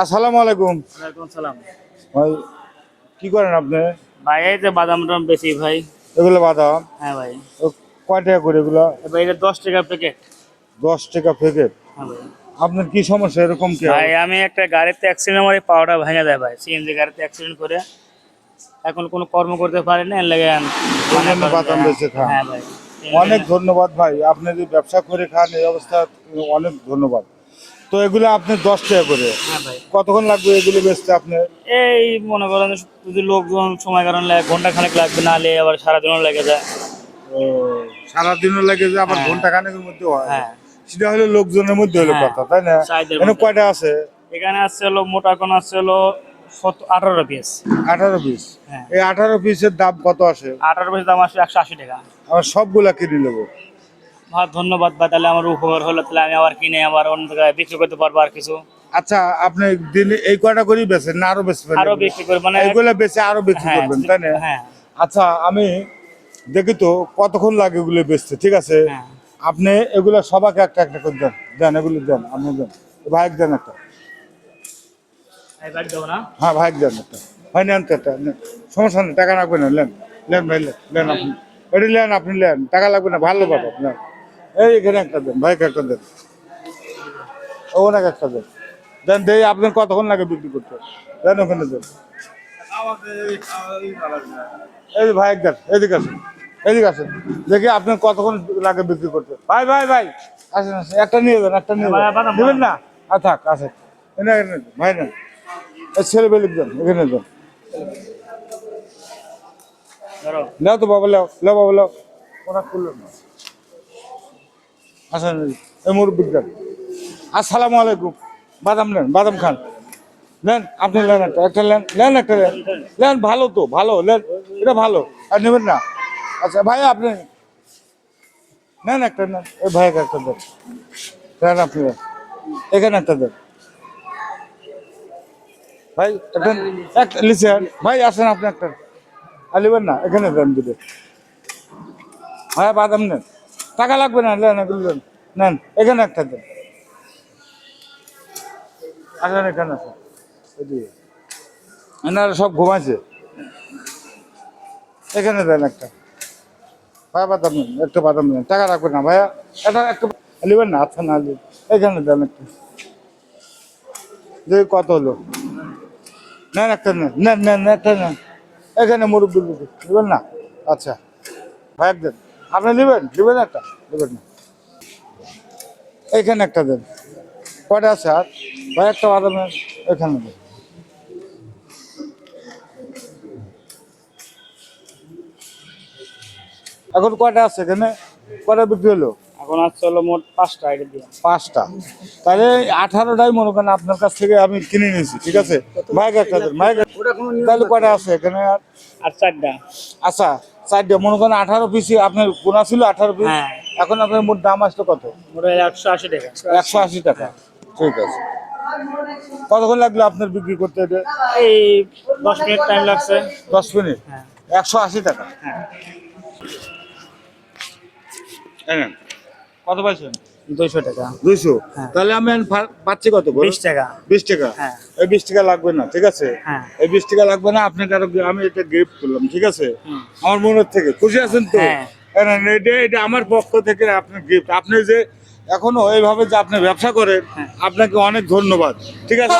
আসসালামু আলাইকুম। ওয়ালাইকুম সালাম। ভাই কি করেন আপনি? ভাই এই যে বাদাম টাম বেশি ভাই। এগুলো বাদাম? হ্যাঁ ভাই। কয় টাকা করে এগুলো? এটা দশ টাকা প্যাকেট দশ টাকা প্যাকেট হ্যাঁ ভাই। আপনার কি সমস্যা? এরকম কি? ভাই আমি একটা গাড়িতে অ্যাক্সিডেন্ট আমার পাওয়াটা ভেঙে দেয় ভাই। সিএনজি গাড়িতে অ্যাক্সিডেন্ট করে এখন কোনো কর্ম করতে পারি না লাগে বাদাম বেচে খান। হ্যাঁ ভাই। অনেক ধন্যবাদ ভাই। আপনি যে ব্যবসা করে খান এই অবস্থা অনেক ধন্যবাদ। তো এগুলো আপনি দশ টাকা করে। হ্যাঁ কতক্ষণ লাগবে এগুলো বেচতে আপনি এই মনে করেন যদি লোকজন সময় কারণ লাগে ঘণ্টা খানেক লাগবে নাহলে আবার সারাদিনও লেগে যায়। সারাদিনও লাগে যে আবার হ্যাঁ। ঘণ্টা খানেকের মধ্যে হয়। হ্যাঁ। সেটা হলো লোকজনের মধ্যে হলো। কথা তাই না? এখানে কয়টা আছে? এখানে আসছে হলো মোটা কোন আসছে হলো আঠারো পিস আঠারো পিস এই আঠারো পিসের দাম কত আসে? আঠারো পিস দাম আসছে একশো আশি টাকা। আমার সবগুলা কিনে নেব। ধন্যবাদ ভাই তাহলে আমার উপকার হলো তাহলে আমি আবার কিনে আবার অন্য জায়গায় বিক্রি করতে পারব আর কিছু। আচ্ছা আপনি দিনে এই কয়টা করেই বেচেন না আরও বেচবেন আরও বিক্রি করে মানে এগুলো বেচে আরও বিক্রি হ্যাঁ করবেন তাই না? হ্যাঁ। আচ্ছা আমি দেখি তো কতক্ষণ লাগে এগুলো বেচতে ঠিক আছে? হ্যাঁ। আপনি এগুলো সবাইকে একটা একটা করে দেন দেন এগুলো দেন আপনি দেন। ভাইক দেন একটা। হ্যাঁ ভাইক দেন একটা। ভাই নেন তো একটা সমস্যা নেই টাকা লাগবে না নেন নেন ভাই নেন নেন আপনি। এটি নেন আপনি নেন টাকা লাগবে না ভালো পাবো নেন এই এখানে একটা দেন। ভাইকে একটা দেন। ও ওনাকে একটা দেন। দেন দেই আপনার কতক্ষণ লাগে বিক্রি করতে? দেন ওখানে দেন। এই ভাই দেন এদিকে আসেন। এদিকে আসেন। দেখি আপনার কতক্ষণ লাগে বিক্রি করতে। ভাই ভাই ভাই আসেন আসেন। একটা নিয়ে যান একটা নিয়ে ভাই, যান নেবেন না? আর থাক আসেন। এনে এনে ভাই এই ছেলে বেলিক দেন এখানে দেন। ধরো। তো বাবা লেও লেও বাবা লেও ওরা করল না। আসেন এই মুরব্বিক দেন আসসালামু আলাইকুম। বাদাম নেন, বাদাম খান। নেন, আপনি নেন একটা একটা নেন নেন একটা নেন। নেন, ভালো তো, ভালো, নেন, এটা ভালো। আর নেবেন না। আচ্ছা ভাই, আপনি নেন একটা, নেন। এই ভাইকে একটা দেন। নেন আপনি। এখানে একটা দেন। ভাই, একটা একটা লিখেন ভাই, আসেন আপনি একটা। আর নেবেন না, এখানে দেন দুটো। হ্যাঁ বাদাম নেন। টাকা লাগবে না, নেন, এগুলো এখানে একটা দেন। আসেন এখানে, আসেন। এনারা সব ঘুমাইছে। এখানে দেন একটা। ভাই, বাদাম নেন, একটা বাদাম নেন। টাকা রাখবেন না, ভাইয়া। এটা একটা নেবেন না আচ্ছা না। এখানে দেন একটা। দেখি কত হলো? নেন একটা, নেন নেন নেন, একটা নেন। এখানে মুরব্বী নেবেন না? আচ্ছা। ভাই এক দেন। আপনি নেবেন? নেবেন একটা? নেবেন না। এইখানে একটা দেন। কয়টা আছে আর? বা একটা বাদামের এখানে দেন। এখন কটা আছে এখানে? কয়টা বিক্রি হলো? এখন আসছে হলো মোট পাঁচটা আইডি দিয়ে। পাঁচটা। তাহলে আঠারোটাই মনে করেন আপনার কাছ থেকে আমি কিনে নিয়েছি ঠিক আছে? মাইক একটা মাইক তাহলে কয়টা আছে এখানে আর? আর চারটা। আচ্ছা চারটে। মনে করেন আঠারো পিসি আপনার গোনা ছিল আঠারো পিস? হ্যাঁ। এখন আপনার মোট দাম আসলো কত? মোট একশো আশি টাকা। একশো আশি টাকা। ঠিক আছে। কতক্ষণ লাগল আপনার বিক্রি করতে? এই দশ মিনিট টাইম লাগছে। দশ মিনিট? হ্যাঁ। একশো আশি টাকা। হ্যাঁ। এই নেন। কত পাইছেন? দুইশো টাকা। দুইশো? হ্যাঁ। তাহলে আমি পাচ্ছি কত? বিশ টাকা। বিশ টাকা? হ্যাঁ। এই বিশ টাকা লাগবে না ঠিক আছে? হ্যাঁ। এই বিশ টাকা লাগবে না আপনাকে আরও আমি এটা গিফট করলাম ঠিক আছে? আমার মনের থেকে। খুশি আছেন তো? হ্যাঁ। এটা এটা আমার পক্ষ থেকে আপনার গিফট আপনি যে এখনও এইভাবে যে আপনি ব্যবসা করেন। আপনাকে অনেক ধন্যবাদ ঠিক আছে?